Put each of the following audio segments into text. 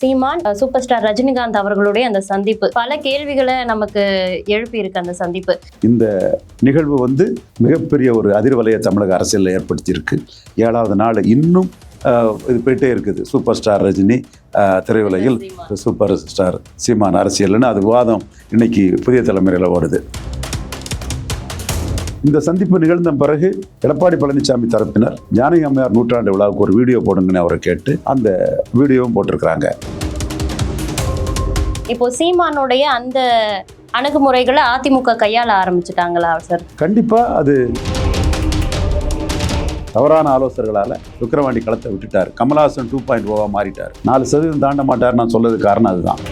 சீமான் super star Rajinikanth அவர்களுடைய அந்த சந்திப்பு. பல கேள்விகளை நமக்கு எழுப்பி இருக்கு அந்த சந்திப்பு. இந்த நிகழ்வு வந்து மிகப்பெரிய ஒரு அதிர்வலையை தமிழக அரசியலில் ஏற்படுத்தியிருக்கு. ஏழாவது நாள் இன்னும் இது போயிட்டே இருக்குது. சூப்பர் ஸ்டார் ரஜினி திரையுலகில் சூப்பர் ஸ்டார் சீமான் அரசியல்னு அது விவாதம் இன்னைக்கு புதிய தலைமுறையில் ஓடுது. இந்த சந்திப்பு நிகழ்ந்த பிறகு எடப்பாடி பழனிசாமி தரப்பினர் ஜானகி அம்மையார் நூற்றாண்டு விழாவுக்கு ஒரு வீடியோ போடுங்கன்னு அவரை கேட்டு அந்த வீடியோவும் போட்டிருக்கிறாங்க. இப்போ சீமானுடைய அந்த அணுகுமுறைகளை அதிமுக கையாள ஆரம்பிச்சுட்டாங்களா சார்? கண்டிப்பாக அது தவறான ஆலோசகர்களால் விக்ரவாண்டி களத்தை விட்டுட்டார். கமலஹாசன் டூ பாயிண்ட் ஓவா மாறிட்டார். நாலு சதவீதம் தாண்ட மாட்டார் நான் சொல்றதுக்கு காரணம் அதுதான்.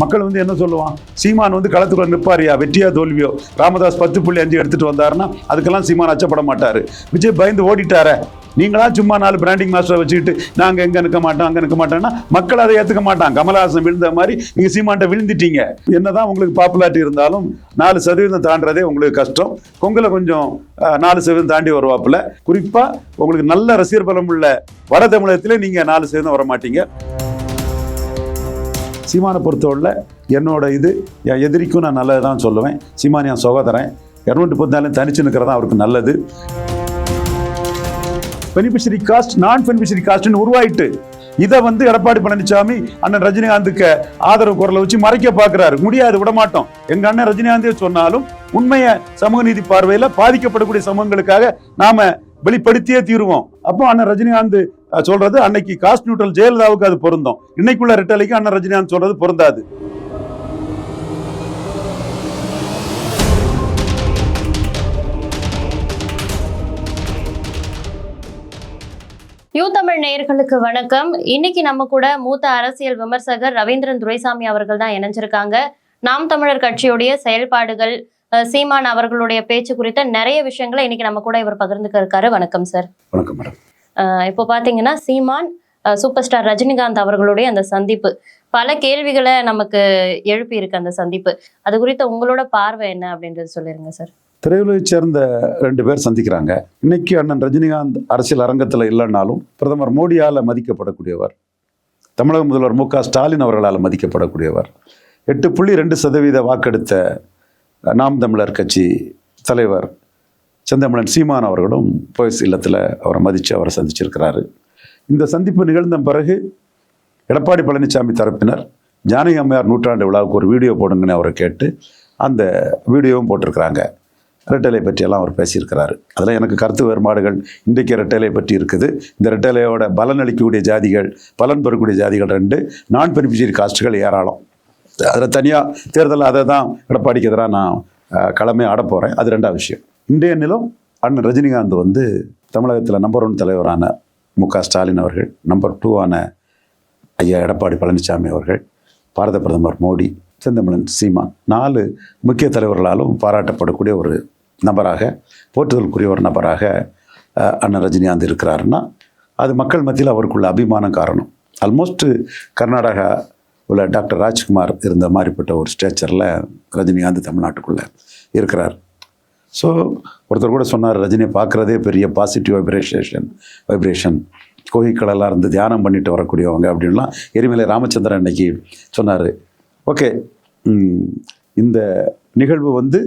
மக்கள் வந்து என்ன சொல்லுவான்? சீமான் வந்து களத்துக்குள்ள நிற்பாரியா வெற்றியா தோல்வியோ? ராமதாஸ் பத்து புள்ளி அஞ்சு எடுத்துட்டு வந்தாருன்னா அதுக்கெல்லாம் சீமான் அச்சப்பட மாட்டார் விஜய் பயந்து ஓடிட்டார. நீங்களா சும்மா நாலு பிராண்டிங் மாஸ்டரை வச்சுக்கிட்டு நாங்கள் எங்கே நிற்க மாட்டோம் அங்கே நிற்க மாட்டோம்னா மக்கள் அதை ஏற்றுக்க மாட்டான் கமலஹாசன் விழுந்த மாதிரி நீங்கள் சீமான்ட்ட விழுந்துட்டீங்க. என்னதான் உங்களுக்கு பாப்புலாரிட்டி இருந்தாலும் நாலு சதவீதம் தாண்டுறதே உங்களுக்கு கஷ்டம். கொங்கலை கொஞ்சம் நாலு சதவீதம் தாண்டி வருவாப்புல. குறிப்பாக உங்களுக்கு நல்ல ரசிகர் பலம் உள்ள வட தமிழகத்திலே நீங்கள் நாலு சதவீதம் வர மாட்டீங்க சீமானை பொறுத்தவரையில் என்னோட இது என் எதிரிக்கும் நான் நல்லது தான் சொல்லுவேன். சீமான் என் சகோதரன். இரநூத்தி பத்தாலும் தனிச்சு நிற்கிறதா அவருக்கு நல்லது. பெனிஃபிஷரி காஸ்ட் நான் பெனிஃபிஷரி காஸ்ட்னு உருவாயிட்டு இதை வந்து எடப்பாடி பழனிசாமி அண்ணன் ரஜினிகாந்துக்கு ஆதரவு குரலை வச்சு மறைக்க பார்க்குறாரு. முடியாது விட மாட்டோம். அண்ணன் ரஜினிகாந்தே சொன்னாலும் உண்மையை சமூக நீதி பார்வையில் பாதிக்கப்படக்கூடிய சமூகங்களுக்காக நாம் வெளிப்படுத்தியே தீருவோம். அப்போ அண்ணன் ரஜினிகாந்த் சொல்றது அன்னைக்கு காஸ்ட் நியூட்ரல் ஜெயலலிதாவுக்கு அது பொருந்தும். இன்னைக்குள்ள ரெட்டலைக்கு அண்ணன் ரஜினிகாந்த் சொல்றது பொருந்தாது. யூ தமிழ் நேயர்களுக்கு வணக்கம். இன்னைக்கு நம்ம கூட மூத்த அரசியல் விமர்சகர் ரவீந்திரன் துரைசாமி அவர்கள் தான் இணைஞ்சிருக்காங்க. நாம் தமிழர் கட்சியுடைய செயல்பாடுகள் அஹ், சீமான் அவர்களுடைய பேச்சு குறித்த நிறைய விஷயங்களை இன்னைக்கு நம்ம கூட இவர் பகிர்ந்துக்க இருக்காரு. வணக்கம் சார். வணக்கம் மேடம் இப்போ பார்த்தீங்கன்னா சீமான் சூப்பர் ஸ்டார் ரஜினிகாந்த் அவர்களுடைய அந்த சந்திப்பு. பல கேள்விகளை நமக்கு எழுப்பி இருக்கு அந்த சந்திப்பு. அது குறித்த உங்களோட பார்வை என்ன அப்படின்றது சொல்லிருங்க சார் திரையுலகை சேர்ந்த ரெண்டு பேர் சந்திக்கிறாங்க. இன்னைக்கு அண்ணன் ரஜினிகாந்த் அரசியல் அரங்கத்தில் இல்லைன்னாலும் பிரதமர் மோடியால் மதிக்கப்படக்கூடியவர் தமிழக முதல்வர் மு க ஸ்டாலின் அவர்களால் மதிக்கப்படக்கூடியவர் எட்டு புள்ளி ரெண்டு சதவீத வாக்கெடுத்த நாம் தமிழர் கட்சி தலைவர் செந்தமிழன் சீமான் அவர்களும் போயஸ் இல்லத்தில் அவரை மதித்து அவரை சந்திச்சிருக்கிறாரு. இந்த சந்திப்பு நிகழ்ந்த பிறகு எடப்பாடி பழனிசாமி தரப்பினர் ஜானகி அம்மையார் நூற்றாண்டு விழாவுக்கு ஒரு வீடியோ போடுங்கன்னு அவரை கேட்டு அந்த வீடியோவும் போட்டிருக்கிறாங்க. ரெட்டலை பற்றியெல்லாம் அவர் பேசியிருக்கிறாரு. அதில் எனக்கு கருத்து வேறுபாடுகள். இன்றைக்கு ரெட்டலை பற்றி இருக்குது. இந்த ரெட்டலையோட பலன் அளிக்கக்கூடிய ஜாதிகள் பலன் பெறக்கூடிய ஜாதிகள் ரெண்டு நான் பெனிஃபிஷரி காஸ்ட்டுகள் ஏராளம். அதில் தனியாக தேர்தல் அதை தான் எடப்பாடிக்கு எதிராக நான் அஹ், களமே ஆட போகிறேன் அது ரெண்டாவது விஷயம். இன்றைய நிலம் அண்ணன் ரஜினிகாந்த் வந்து தமிழகத்தில் நம்பர் ஒன் தலைவரான மு க ஸ்டாலின் அவர்கள் நம்பர் டூவான ஐயா எடப்பாடி பழனிசாமி அவர்கள் பாரத பிரதமர் மோடி செந்தமிழன் சீமா நாலு முக்கிய தலைவர்களாலும் பாராட்டப்படக்கூடிய ஒரு நபராக போற்றுதலுக்குரிய ஒரு நபராக அண்ணன் ரஜினிகாந்த் இருக்கிறாருன்னா அது மக்கள் மத்தியில் அவருக்குள்ள அபிமானம் காரணம். ஆல்மோஸ்ட் கர்நாடகா உள்ள டாக்டர் ராஜ்குமார் இருந்த மாதிரிப்பட்ட ஒரு ஸ்டேச்சரில் ரஜினிகாந்த் தமிழ்நாட்டுக்குள்ளே இருக்கிறார். ஸோ ஒருத்தர் கூட சொன்னார் ரஜினியை பார்க்குறதே பெரிய பாசிட்டிவ் வைப்ரேஷன் வைப்ரேஷன் கோகிக்களெல்லாம் இருந்து தியானம் பண்ணிட்டு வரக்கூடியவங்க அப்படின்லாம் எரிமலை ராமச்சந்திரன் அன்னைக்கு சொன்னார். ஓகே இந்த நிகழ்வு வந்து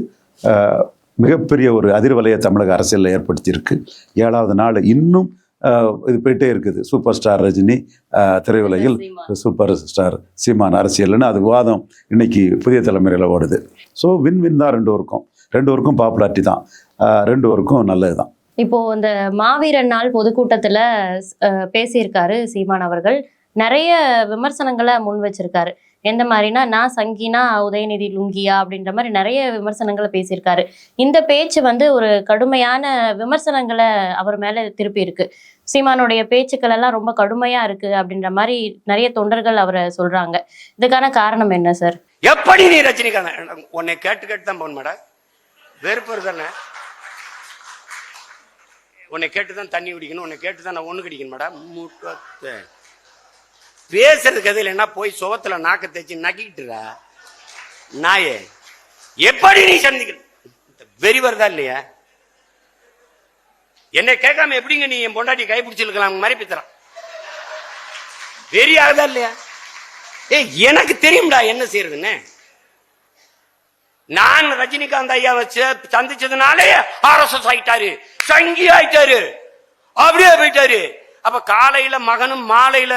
மிகப்பெரிய ஒரு அதிர்வலையை தமிழக அரசியலில் ஏற்படுத்தியிருக்கு. ஏழாவது நாள் இன்னும் இது போயிட்டே இருக்குது. சூப்பர் ஸ்டார் ரஜினி திரையுலகில் சூப்பர் ஸ்டார் சீமான் அரசியல்னு அது விவாதம் இன்னைக்கு புதிய தலைமுறையில் ஓடுது. ஸோ வின் வின் தான் ரெண்டு பேருக்கும் ரெண்டு பேருக்கும் பாப்புலாரிட்டி தான். ரெண்டு பேருக்கும் நல்லது தான் இப்போ இந்த மாவீரன் நாள் பொதுக்கூட்டத்துல பேசியிருக்காரு சீமான் அவர்கள். நிறைய விமர்சனங்களை முன் வச்சிருக்காரு. எந்த மாதிரினா நான் சங்கினா உதயநிதி லுங்கியா அப்படின்ற மாதிரி நிறைய விமர்சனங்களை பேசியிருக்காரு. இந்த பேச்சு வந்து ஒரு கடுமையான விமர்சனங்களை அவர் மேல திருப்பி இருக்கு. சீமானுடைய பேச்சுக்கள் எல்லாம் ரொம்ப கடுமையா இருக்கு அப்படின்ற மாதிரி நிறைய தொண்டர்கள் அவரை சொல்றாங்க. இதுக்கான காரணம் என்ன சார்? எப்படி நீ ரஜினிகாந்த் உன்னை கேட்டு கேட்டு தான் போன மேடம் வெறுப்பு தானே? உன்னை கேட்டு தான் தண்ணி குடிக்கணும் உன்னை கேட்டு தான் நான் ஒண்ணு குடிக்கணும் மேடம் முட்டத்தை. பேசுறதுக்கு எதில் என்ன போய் சுவத்துல நாக்க தேய்ச்சி நக்கிட்டுறா நாயே எப்படி நீ சந்திக்க வெறி வருதா இல்லையா? என்னை கேட்காம எப்படிங்க நீ என் பொண்டாட்டி கைப்பிடிச்சிருக்கலாம் மாதிரி பித்துறான் வெறி ஆகுதா இல்லையா? ஏய் எனக்கு தெரியும்டா என்ன செய்யறதுன்னு. நான் ரஜினிகாந்த் ஐயா வச்சு சந்திச்சதுனாலே ஆர்எஸ்எஸ் ஆயிட்டாரு சங்கி ஆயிட்டாரு. அப்படியே போயிட்டாரு. அப்ப காலையில மகனும் மாலையில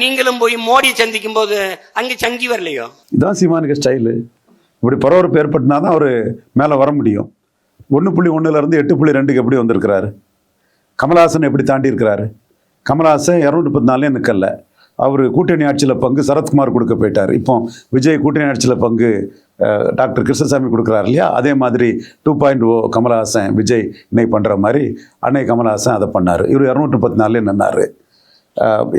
நீங்களும் போய் மோடி சந்திக்கும் போது அங்க சங்கி வரலையோ? இதுதான் சீமானுக்கு ஸ்டைலு இப்படி பரபரப்பு ஏற்பட்டுனா தான் அவர் மேலே வர முடியும். ஒன்று புள்ளி ஒன்றுலேருந்து எட்டு புள்ளி ரெண்டுக்கு எப்படி வந்திருக்கிறாரு? கமலஹாசன் எப்படி தாண்டி இருக்கிறாரு? கமலஹாசன் இரநூத்தி முப்பத்தி நாலுலேயும் நிற்கல அவர் கூட்டணி ஆட்சியில் பங்கு சரத்குமார் கொடுக்க போயிட்டார். இப்போ விஜய் கூட்டணி ஆட்சியில் பங்கு டாக்டர் கிருஷ்ணசாமி கொடுக்குறாரு இல்லையா? அதே மாதிரி two point oh oh Kamal Haasan Vijay இன்னைக்கு பண்ணுற மாதிரி அன்னை கமலஹாசன் அதை பண்ணார். இவர் இரநூற்றி முப்பத்தி நாலுலேயே நின்னார்.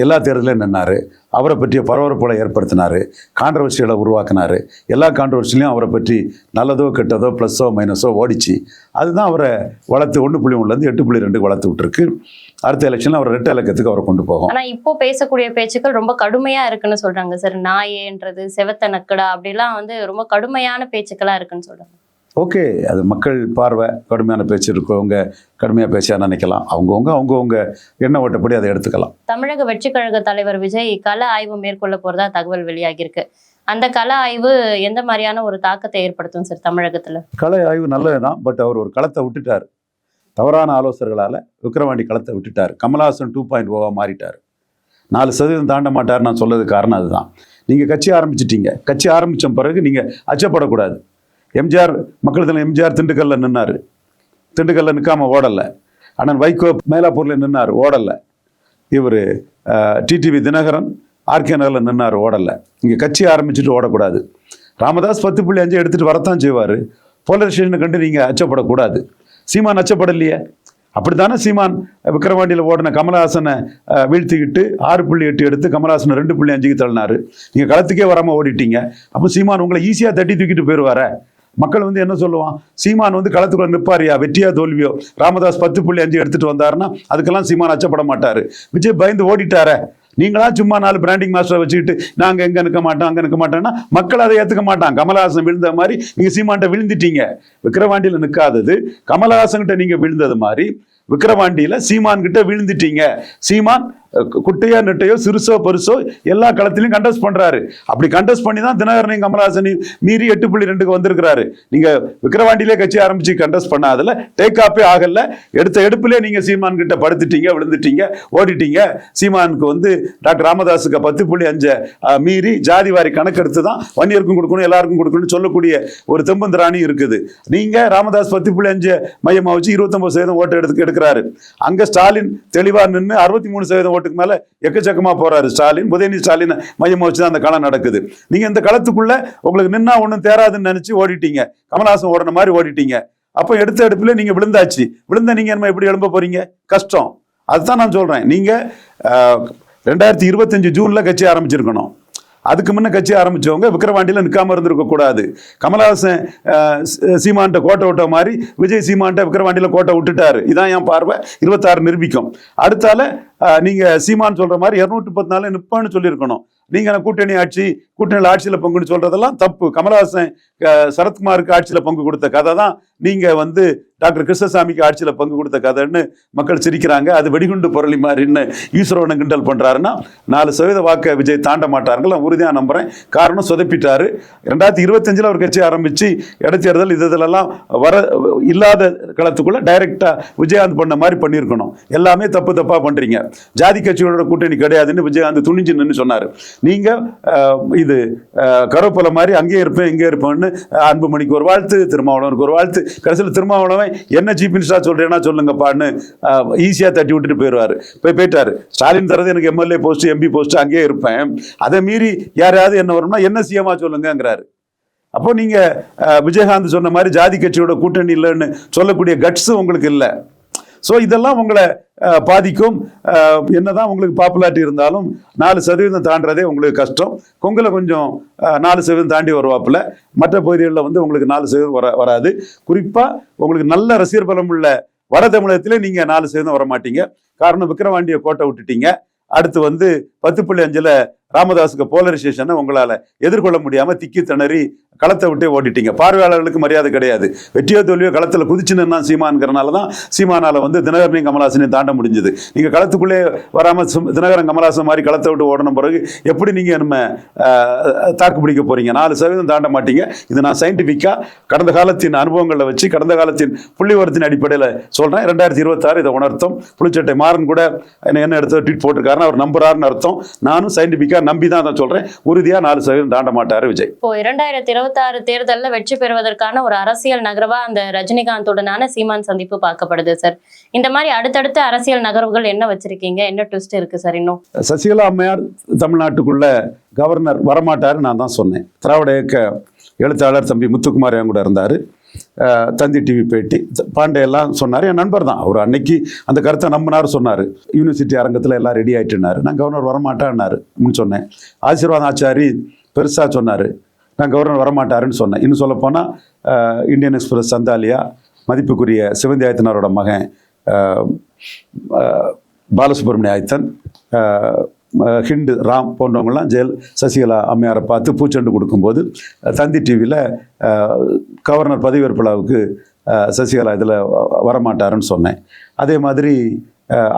எல்லா தேர்தலையும் நின்னார். அவரை பற்றிய பரபரப்புகளை ஏற்படுத்தினார். கான்ட்ரவர்சிகளை உருவாக்கினார். எல்லா கான்ட்ரவர்சிலையும் அவரை பற்றி நல்லதோ கெட்டதோ ப்ளஸ்ஸோ மைனஸோ ஓடிச்சு. அதுதான் அவரை வளர்த்து ஒன்று புள்ளி ஒன்றுலேருந்து எட்டு புள்ளி ரெண்டுக்கு வளர்த்து விட்டுருக்கு. அடுத்த எலெக்ஷனில் அவர் ரெட்டை இலக்கத்துக்கு அவரை கொண்டு போகும். ஆனால் இப்போ பேசக்கூடிய பேச்சுக்கள் ரொம்ப கடுமையாக இருக்குன்னு சொல்கிறாங்க சார். நாயேன்றது செவத்த நக்கடா அப்படிலாம் வந்து ரொம்ப கடுமையான பேச்சுக்களாக இருக்குன்னு சொல்கிறாங்க ஓகே அது மக்கள் பார்வை கடுமையான பேச்சு இருக்கவங்க கடுமையாக பேசியா நினைக்கலாம் அவங்கவுங்க அவங்கவுங்க எண்ண ஓட்டப்படி அதை எடுத்துக்கலாம். தமிழக வெற்றி கழக தலைவர் விஜய் கள ஆய்வு மேற்கொள்ள போறதா தகவல் வெளியாகியிருக்கு. அந்த கள ஆய்வு எந்த மாதிரியான ஒரு தாக்கத்தை ஏற்படுத்தும் சார் தமிழகத்துல? கலை ஆய்வு நல்லது தான் பட் அவர் ஒரு களத்தை விட்டுட்டார். தவறான ஆலோசகர்களால் விக்ரவாண்டி களத்தை விட்டுட்டார். கமலஹாசன் டூ பாயிண்ட் ஓவாக மாறிட்டார். நாலு சதவீதம் தாண்ட மாட்டார் நான் சொல்லது காரணம் அதுதான். நீங்கள் கட்சி ஆரம்பிச்சிட்டீங்க. கட்சி ஆரம்பித்த பிறகு நீங்கள் அச்சப்படக்கூடாது. எம்ஜிஆர் மக்கள் தலைவர் எம்ஜிஆர் திண்டுக்கல்ல நின்னார். திண்டுக்கல்ல நிற்காம ஓடலை. அண்ணன் வைகோ மயிலாப்பூரில் நின்னார் ஓடலை. இவர் டிடிவி தினகரன் ஆர்கே நகரில் நின்னார் ஓடலை. இங்கே கட்சி ஆரம்பிச்சுட்டு ஓடக்கூடாது. ராமதாஸ் பத்து புள்ளி அஞ்சு எடுத்துகிட்டு வரத்தான் செய்வார். போலீஸ் ஸ்டேஷனை கண்டு நீங்கள் அச்சப்படக்கூடாது. சீமான் அச்சப்படலையே? அப்படித்தானே சீமான் விக்ரவாண்டியில் ஓடின கமலஹாசனை வீழ்த்திக்கிட்டு ஆறு புள்ளி எட்டு எடுத்து கமலஹாசனை ரெண்டு புள்ளி அஞ்சுக்கு தள்ளினார். நீங்கள் களத்துக்கே வராமல் ஓடிட்டீங்க. அப்போ சீமான் உங்களை ஈஸியாக தட்டி தூக்கிட்டு போயிடுவாரே மக்கள் வந்து என்ன சொல்லுவான்? சீமான் வந்து களத்துக்குள்ள நிற்பாரியா வெற்றியா தோல்வியோ? ராமதாஸ் பத்து புள்ளி அஞ்சு எடுத்துட்டு வந்தாருன்னா அதுக்கெல்லாம் சீமான் அச்சப்பட மாட்டாரு விஜய் பயந்து ஓடிட்டாரே. நீங்களா சும்மா நாலு பிராண்டிங் மாஸ்டரை வச்சுக்கிட்டு நாங்கள் எங்கே நிற்க மாட்டோம் அங்கே நிற்க மாட்டோம்னா மக்கள் அதை ஏற்றுக்க மாட்டாங்க. கமலஹாசன் விழுந்த மாதிரி நீங்கள் சீமான்ட்ட விழுந்துட்டீங்க. விக்கிரவாண்டியில் நிற்காதது கமலஹாசன் கிட்ட நீங்கள் விழுந்தது மாதிரி விக்கிரவாண்டியில சீமான் கிட்ட விழுந்துட்டீங்க. சீமான் குட்டையோ நெட்டையோ சிறுசோ பெருசோ எல்லா களத்திலையும் கண்டஸ்ட் பண்றாரு. அப்படி கண்டஸ்ட் பண்ணி தான் தினகரனையும் கமலஹாசனையும் மீறி எட்டு புள்ளி ரெண்டுக்கு வந்திருக்கிறாரு. நீங்க விக்கிரவாண்டியிலே கட்சி ஆரம்பிச்சு கண்டஸ்ட் பண்ணாதுல டேக் ஆப்பே ஆகல. எடுத்த எடுப்பிலே நீங்க சீமான் கிட்ட படுத்துட்டீங்க விழுந்துட்டீங்க ஓடிட்டீங்க. சீமானுக்கு வந்து டாக்டர் ராமதாஸுக்கு பத்து புள்ளி அஞ்சை மீறி ஜாதி வாரி கணக்கெடுத்து தான் வன்னியருக்கும் கொடுக்கணும் எல்லாருக்கும் கொடுக்கணும்னு சொல்லக்கூடிய ஒரு தெம்பந்திராணி இருக்குது. நீங்க ராமதாஸ் பத்து புள்ளி அஞ்சு மையமா வச்சு இருபத்தொம்பது சதவீதம் ஓட்டு எடுத்து எடுக்கிறாரு. அங்க ஸ்டாலின் தெளிவா நின்று அறுபத்தி மூணு சதவீதம் கோட்டுக்கு மேல எக்கச்சக்கமா போறாரு ஸ்டாலின் உதயநிதி ஸ்டாலின் மையமா வச்சு தான் அந்த களம் நடக்குது. நீங்க இந்த களத்துக்குள்ள உங்களுக்கு நின்னா ஒண்ணும் தேராதுன்னு நினைச்சு ஓடிட்டீங்க. கமலஹாசன் ஓடின மாதிரி ஓடிட்டீங்க. அப்போ எடுத்த எடுப்புல நீங்க விழுந்தாச்சு. விழுந்த நீங்க என்ன எப்படி எழும்ப போறீங்க? கஷ்டம். அதுதான் நான் சொல்றேன். நீங்க ரெண்டாயிரத்தி இருபத்தஞ்சு ஜூன்ல கட்சி ஆரம்பிச்சிருக்கணும். அதுக்கு முன்ன கட்சி ஆரம்பித்தவங்க விக்கிரவாண்டியில் நிற்காம இருந்திருக்கக்கூடாது கமலஹாசன் சீமான்ட்ட கோட்டை விட்ட மாதிரி விஜய் சீமான்ட்ட விக்கிரவாண்டியில் கோட்டை விட்டுட்டாரு. இதான் என் பார்வை. இருபத்தாறு நிரூபிக்கும். அடுத்தால நீங்கள் சீமான் சொல்கிற மாதிரி இரநூத்தி முப்பத்தி நாலு நிற்பான்னு சொல்லியிருக்கணும். நீங்கள் கூட்டணி ஆட்சி கூட்டணியில் ஆட்சியில் பங்குன்னு சொல்றதெல்லாம் தப்பு. கமலஹாசன் சரத்குமாருக்கு ஆட்சியில் பங்கு கொடுத்த கதை தான். நீங்க வந்து டாக்டர் கிருஷ்ணசாமிக்கு ஆட்சியில் பங்கு கொடுத்த கதைன்னு மக்கள் சிரிக்கிறாங்க. அது வெடிகுண்டு பொருளி மாதிரின்னு ஈஸ்வரவனை கிண்டல் பண்றாருன்னா நாலு சதவீத வாக்க விஜய் தாண்ட மாட்டார்கள் நான் உறுதியாக நம்புறேன். காரணம் சொதப்பிட்டாரு. ரெண்டாயிரத்தி இருபத்தஞ்சில் அவர் கட்சி ஆரம்பிச்சு இடைத்தேர்தல் இது இதெல்லாம் வர இல்லாத களத்துக்குள்ள டைரக்டா விஜயகாந்த் பண்ண மாதிரி பண்ணியிருக்கணும். எல்லாமே தப்பு தப்பா பண்றீங்க. ஜாதி கட்சிகளோட கூட்டணி கிடையாதுன்னு விஜயகாந்த் துணிஞ்சு நின்று சொன்னார். நீங்க இது அஹ், கருவேப்பிலை மாதிரி அங்கேயே இருப்பேன் இங்கே இருப்பேன்னு அன்புமணிக்கு ஒரு வாழ்த்து திருமாவளவனுக்கு ஒரு வாழ்த்து. கடைசியில் திருமாவளவன் என்ன சீஃப் மினிஸ்டராக சொல்றேன்னா சொல்லுங்கப்பான்னு ஈஸியாக தட்டி விட்டுட்டு போயிடுவார். போய் போயிட்டாரு. ஸ்டாலின் தரது எனக்கு எம்எல்ஏ போஸ்ட்டு எம்பி போஸ்ட்டு அங்கேயே இருப்பேன். அதை மீறி யாரையாவது என்ன வரும்னா என்ன சிஎம்மா சொல்லுங்கங்கிறாரு. அப்போ நீங்க விஜயகாந்த் சொன்ன மாதிரி ஜாதி கட்சியோட கூட்டணி இல்லைன்னு சொல்லக்கூடிய கட்ஸும் உங்களுக்கு இல்லை. ஸோ இதெல்லாம் உங்களை பாதிக்கும். என்னதான் உங்களுக்கு பாப்புலாரிட்டி இருந்தாலும் நாலு சதவீதம் தாண்டதே உங்களுக்கு கஷ்டம். கொங்குல கொஞ்சம் நாலு சதவீதம் தாண்டி வருவாப்புல. மற்ற பகுதிகளில் வந்து உங்களுக்கு நாலு சதவீதம் வர வராது. குறிப்பாக உங்களுக்கு நல்ல ரசிகர் பலம் உள்ள வட தமிழகத்திலே நீங்கள் நாலு சதவீதம் வர மாட்டீங்க காரணம் விக்கிரவாண்டிய கோட்டை விட்டுட்டீங்க. அடுத்து வந்து பத்து புள்ளி அஞ்சில் ராமதாஸுக்கு போலரைசேஷனை உங்களால் எதிர்கொள்ள முடியாமல் திக்கி திணறி களத்தை விட்டே ஓடிட்டீங்க. பார்வையாளர்களுக்கு மரியாதை கிடையாது. வெற்றியோ தோல்வியோ களத்துல குதிச்சு நின்னா சீமான்கிறனால தான் சீமானால் வந்து தினகரனையும் கமலாசனையும் தாண்ட முடிஞ்சது. நீங்கள் களத்துக்குள்ளே வராமல் தினகரன் கமலாசன் மாதிரி களத்தை விட்டு ஓடணும் பிறகு எப்படி நீங்க நம்ம தாக்கு பிடிக்க போறீங்க? நாலு சதவீதம் தாண்ட மாட்டீங்க. இது நான் சயின்டிஃபிக்காக கடந்த காலத்தின் அனுபவங்களை வச்சு கடந்த காலத்தின் புள்ளிவரத்தின் அடிப்படையில் சொல்கிறேன் ரெண்டாயிரத்தி இருபத்தாறு இதை உணர்த்தும். புளிச்சட்டை மாறன் கூட என்ன என்ன எடுத்து ட்வீட் போட்டிருக்காருன்னு அவர் நம்புறாருன்னு அர்த்தம். நானும் சயின்டிஃபிக்காக நம்பி தான் அதை சொல்றேன். உறுதியா நாலு சதவீதம் தாண்ட மாட்டாரு விஜய். இப்போ இரண்டாயிரத்தி இருபத்தாறு தேர்தல்ல வெற்றி பெறுவதற்கான ஒரு அரசியல் நகர்வா அந்த ரஜினிகாந்துடனான சீமான் சந்திப்பு பார்க்கப்படுது சார். இந்த மாதிரி அடுத்தடுத்த அரசியல் நகர்வுகள் என்ன வச்சிருக்கீங்க? என்ன ட்விஸ்ட் இருக்கு சார் இன்னும்? சசிகலா அம்மையார் தமிழ்நாட்டுக்குள்ள கவர்னர் வரமாட்டாரு நான் தான் சொன்னேன். திராவிட இயக்க எழுத்தாளர் தம்பி முத்துக்குமார் என் கூட இருந்தார். தந்தி டிவி பேட்டி பாண்டே எல்லாம் சொன்னார். என் நண்பர் தான். அவர் அன்னைக்கு அந்த கருத்தை நம்பினார் சொன்னார். யூனிவர்சிட்டி அரங்கத்தில் எல்லாம் ரெடி ஆயிட்டுனாரு நான் கவர்னர் வரமாட்டேன்னாரு அப்படின்னு சொன்னேன். ஆசீர்வாத் ஆச்சாரி பெருசாக சொன்னார். நான் கவர்னர் வரமாட்டாருன்னு சொன்னேன். இன்னும் சொல்லப்போனால் இந்தியன் எக்ஸ்பிரஸ் சந்தாலியா மதிப்புக்குரிய சிவந்தி ஆயத்தனாரோட மகன் பாலசுப்ரமணிய ஆயத்தன் ஹிண்டு ராம் போன்றவங்கலாம் ஜெயல் சசிகலா அம்மையாரை பார்த்து பூச்செண்டு கொடுக்கும்போது தந்தி டிவியில் கவர்னர் பதவியேற்பளவுக்கு சசிகலா இதில் வரமாட்டாருன்னு சொன்னேன். அதே மாதிரி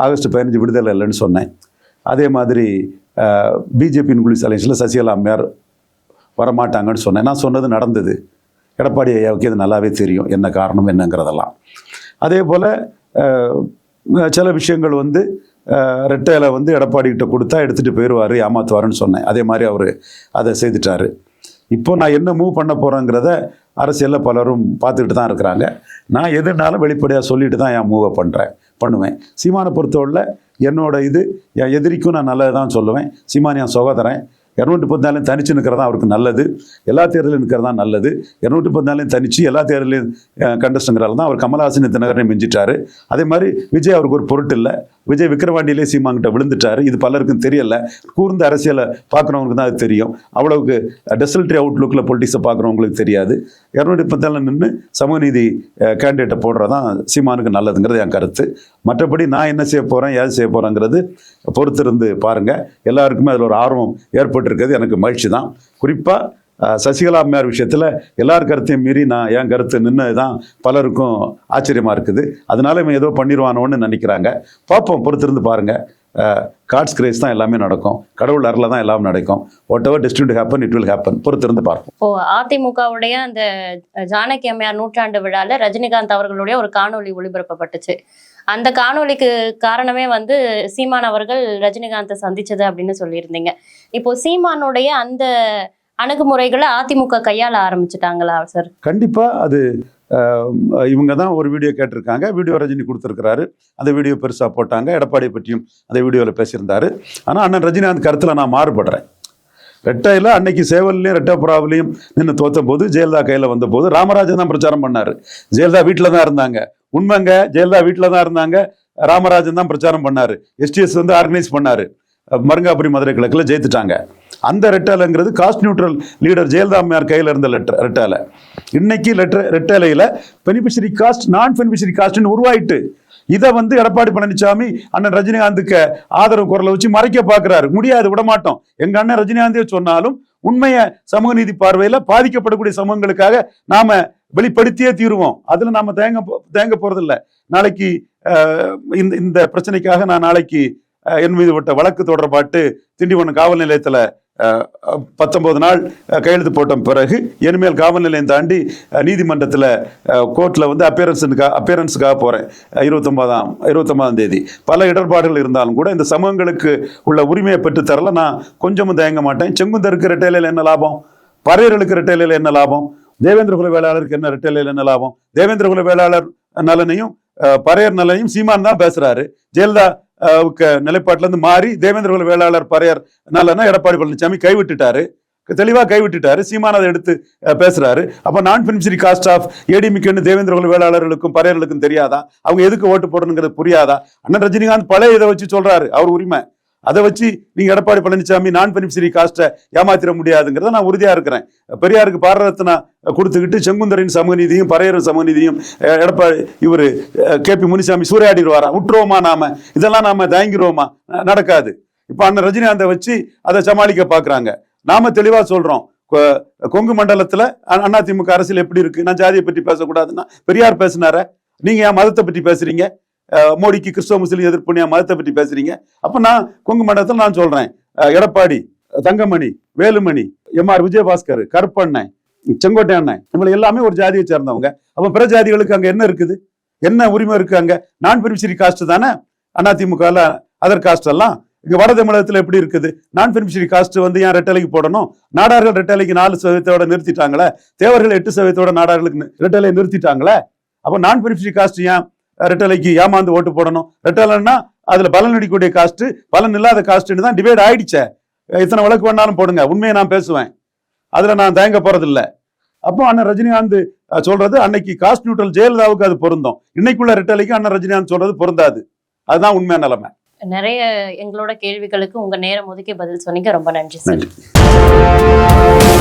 ஆகஸ்ட் பதினஞ்சு விடுதலை இல்லைன்னு சொன்னேன். அதே மாதிரி பிஜேபியின் இன்குலிஸ் அலைன்ஸில் சசிகலா அம்மையார் வரமாட்டாங்கன்னு சொன்னேன். நான் சொன்னது நடந்தது. எடப்பாடி ஐயாவுக்கு இது நல்லாவே தெரியும். என்ன காரணம் என்னங்கிறதெல்லாம். அதே போல் சில விஷயங்கள் வந்து ரெட்டையில் வந்து எடப்பாடி கிட்ட கொடுத்தா எடுத்துகிட்டு போயிடுவார் ஏமாத்துவாருன்னு சொன்னேன். அதே மாதிரி அவர் அதை செய்துட்டார். இப்போ நான் என்ன மூவ் பண்ண போகிறேங்கிறத அரசியலில் பலரும் பார்த்துக்கிட்டு தான் இருக்கிறாங்க. நான் எதுனாலும் வெளிப்படையாக சொல்லிட்டு தான் என் மூவை பண்ணுறேன் பண்ணுவேன். சீமானை பொறுத்தவரையில் என்னோட இது என் எதிரிக்கும் நான் நல்லது தான் சொல்லுவேன். சீமான் என் சகோதரன். இரநூத்தி பதினாலையும் தனிச்சு நிற்கிறதா அவருக்கு நல்லது. எல்லா தேர்தலையும் நிற்கிறது தான் நல்லது. இரநூத்தி பதினாலையும் தனிச்சு எல்லா தேர்தலையும் கண்டஸ்ட்ங்கிறால தான் அவர் கமலஹாசன் தினகரனை மிஞ்சிட்டாரு. அதே மாதிரி விஜய் அவருக்கு ஒரு பொருட்டு இல்லை. விஜய் விக்ரவாண்டியிலே சீமாங்கிட்ட விழுந்துட்டாரு. இது பலருக்கும் தெரியல. கூர்ந்த அரசியலை பார்க்குறவங்களுக்கு தான் அது தெரியும். அவ்வளவுக்கு டெசல்ட்ரி அவுட்லுக்கில் பொலிட்டிக்ஸை பார்க்குறவங்களுக்கு தெரியாது. இரநூத்தி பதினாலு நின்று சமூக நீதி கேண்டிடேட்டை போடுறதான் சீமானுக்கு நல்லதுங்கிறது என் கருத்து. மற்றபடி நான் என்ன செய்ய போகிறேன் ஏது செய்ய போகிறேங்கிறது பொறுத்திருந்து பாருங்கள் எல்லாருக்குமே அதில் ஒரு ஆர்வம் ஏற்பட்டிருக்கிறது. எனக்கு மகிழ்ச்சி தான். குறிப்பாக சசிகலா அம்மையார் விஷயத்தில் எல்லார் கருத்தையும் மீறி நான் என் கருத்து நின்று தான் பலருக்கும் ஆச்சரியமாக இருக்குது. அதனால இவன் ஏதோ பண்ணிடுவானோன்னு நினைக்கிறாங்க. பார்ப்போம் பொறுத்திருந்து பாருங்கள் காட்ஸ் கிரேஸ் தான் எல்லாமே நடக்கும். கடவுள் அருள தான் எல்லாம் நடக்கும். Whatever destined to happen it will happen பொறுத்திருந்து பார்ப்போம். இப்போ அதிமுகவுடைய அந்த ஜானகி அம்மையார் நூற்றாண்டு விழாவில் ரஜினிகாந்த் அவர்களுடைய ஒரு காணொலி ஒளிபரப்பப்பட்டுச்சு. அந்த காணொளிக்கு காரணமே வந்து சீமான் அவர்கள் ரஜினிகாந்தை சந்திச்சது அப்படின்னு சொல்லியிருந்தீங்க. இப்போ சீமானுடைய அந்த அணுகுமுறைகளை அதிமுக கையாள ஆரம்பிச்சுட்டாங்களா சார்? கண்டிப்பாக அது அஹ், இவங்க தான் ஒரு வீடியோ கேட்டிருக்காங்க. வீடியோ ரஜினி கொடுத்துருக்கிறாரு. அந்த வீடியோ பெருசாக போட்டாங்க. எடப்பாடியை பற்றியும் அந்த வீடியோவில் பேசியிருந்தாரு. ஆனால் அண்ணன் ரஜினிகாந்த் கருத்தில் நான் மாறுபடுறேன். ரெட்டையில் அன்னைக்கு சேவல்லையும் ரெட்டப்புறாவிலையும் நின்று தோத்த போது ஜெயலலிதா கையில் வந்தபோது ராமராஜன் தான் பிரச்சாரம் பண்ணார். ஜெயலலிதா வீட்டில் தான் இருந்தாங்க. உண்மைங்க ஜெயலலிதா வீட்டில் தான் இருந்தாங்க. ராமராஜன் தான் பிரச்சாரம் பண்ணார். எஸ்டிஎஸ் வந்து ஆர்கனைஸ் பண்ணார். மருங்காபுரி மதுரை கிழக்கில் ஜெயித்துட்டாங்க. அந்த ரெட்டாலைங்கிறது காஸ்ட் நியூட்ரல் லீடர் ஜெயலலிதா அம்மையார் கையில் இருந்த லெட்டர் ரெட்டாலை இன்னைக்கு லெட்டர் ரெட்டாலையில் பெனிஃபிஷரி காஸ்ட் நான் பெனிஃபிஷரி காஸ்ட்னு உருவாயிட்டு இதை வந்து எடப்பாடி பழனிசாமி அண்ணன் ரஜினிகாந்துக்கு ஆதரவு குரலை வச்சு மறைக்க பார்க்குறாரு முடியாது விட மாட்டோம். அண்ணன் ரஜினிகாந்தே சொன்னாலும் உண்மையை சமூக நீதி பார்வையில் பாதிக்கப்படக்கூடிய சமூகங்களுக்காக நாம் வெளிப்படுத்தியே தீருவோம். அதில் நாம் தேங்க போ- தேங்க போகிறதில்ல நாளைக்கு இந்த இந்த பிரச்சனைக்காக நான் நாளைக்கு என் மீது விட்ட வழக்கு தொடர்பாட்டு திண்டிவனம் காவல் நிலையத்தில் பத்தொன்பது நாள் கையெழுத்து போட்ட பிறகு இனிமேல் காவல் நிலையம் தாண்டி நீதிமன்றத்தில் கோர்ட்டில் வந்து அப்பியரன்ஸுக்காக அப்பியரன்ஸுக்காக போகிறேன் இருபத்தொம்பதாம் இருபத்தொம்பதாம் தேதி. பல இடர்பாடுகள் இருந்தாலும் கூட இந்த சமூகங்களுக்கு உள்ள உரிமையை பெற்றுத்தரல நான் கொஞ்சமும் தயங்க மாட்டேன். செங்குந்தருக்கு ரெட்டையில என்ன லாபம்? பறையர்களுக்கு ரெட்டையில என்ன லாபம்? தேவேந்திர குல வேளாளருக்கு என்ன ரெட்டையில என்ன லாபம்? தேவேந்திர குல வேளாளர் நலனையும் பறையர் நலனையும் சீமான் தான் பேசுகிறாரு ஜெயலலிதா அஹ், நிலைப்பாட்டுல இருந்து மாறி தேவேந்திர குல வேளாளர் பறையர் நலனை எடப்பாடி பழனிசாமி கைவிட்டுட்டாரு. தெளிவா கைவிட்டுட்டாரு. சீமான் அதை எடுத்து பேசுறாரு. அப்ப நான் பெனிஃபிஷரி காஸ்ட் ஆஃப் ஏடிமிக்குன்னு தேவேந்திர குல வேளாளர்களுக்கும் பறையர்களுக்கும் தெரியாதா? அவங்க எதுக்கு ஓட்டு போடணுங்கிறது புரியாதா? அண்ணன் ரஜினிகாந்த் பழைய இதை வச்சு சொல்றாரு. அவர் உரிமை. அதை வச்சு நீங்க எடப்பாடி பழனிசாமி நான் பெனிஃபிஷரி காஸ்ட்டை ஏமாத்திர முடியாதுங்கிறத நான் உறுதியா இருக்கிறேன். பெரியாருக்கு பாரரத்னா கொடுத்துக்கிட்டு செங்குந்தரின் சமூகநீதியும் பறையரும் சமூக எடப்பாடி இவர் கே பி முனிசாமி சூறையாடிடுவாரா விட்டுருவோமா நாம? இதெல்லாம் நாம தயங்கிடுவோமா நடக்காது. இப்போ அண்ணன் ரஜினிகாந்தை வச்சு அதை சமாளிக்க பார்க்குறாங்க நாம தெளிவா சொல்றோம். கொ- கொங்கு மண்டலத்துல அதிமுக அரசியல் எப்படி இருக்கு? நான் ஜாதியை பற்றி பேசக்கூடாதுன்னா பெரியார் பேசினார. நீங்க ஏன் மதத்தை பற்றி பேசுறீங்க? மோடிக்கு கிறிஸ்தவ முஸ்லீம் எதிர்ப்பு என் மதத்தை பற்றி பேசுறீங்க. அப்ப நான் கொங்கு மண்டலத்தில் நான் சொல்றேன். எடப்பாடி தங்கமணி வேலுமணி எம் ஆர் விஜயபாஸ்கர் கருப்பண்ணன் செங்கோட்டை அண்ணன் இவங்களை எல்லாமே ஒரு ஜாதியை சேர்ந்தவங்க. அப்போ பிற ஜாதிகளுக்கு அங்கே என்ன இருக்குது? என்ன உரிமை இருக்கு அங்கே? நான் பெனிஃபிஷரி காஸ்ட் தானே? அதிமுகல அதர் காஸ்ட் எல்லாம்? இங்கே வட தமிழகத்தில் எப்படி இருக்குது? நான் பெனிஃபிஷரி காஸ்ட் வந்து ஏன் ரெட்டலைக்கு போடணும்? நாடார்கள் ரெட்டலைக்கு நாலு சதவீதத்தோட நிறுத்திட்டாங்களே? தேவர்கள் எட்டு சதவீதத்தோட நாடார்களுக்கு ரெட்டலை நிறுத்திட்டாங்களே? அப்போ நான் பெனிஃபிஷரி காஸ்ட் ஏன் ரெட்டலைக்கு ஏமாந்து ஓட்டு போடணும். ரெட்டலைன்னா அதுல பலன் அடிக்கக்கூடிய காஸ்ட் பலன் இல்லாத காஸ்ட்னு தான் டிவைட் ஆயிடுச்சே. இத்தனை வழக்கு வேணாலும் போடுங்க. உண்மையை நான் பேசுவேன். அதுல நான் தயங்க போறது இல்ல அப்போ அண்ணன் ரஜினிகாந்த் சொல்றது அன்னைக்கு காஸ்ட் நியூட்ரல் ஜெயலலிதாவுக்கு அது பொருந்தும். இன்னைக்குள்ள ரெட்டலைக்கு அண்ணன் ரஜினிகாந்த் சொல்றது பொருந்தாது. அதுதான் உண்மையான நிலைமை. நிறைய எங்களோட கேள்விகளுக்கு உங்க நேரம் ஒதுக்கி பதில் சொன்னீங்க. ரொம்ப நன்றி சார். நன்றி.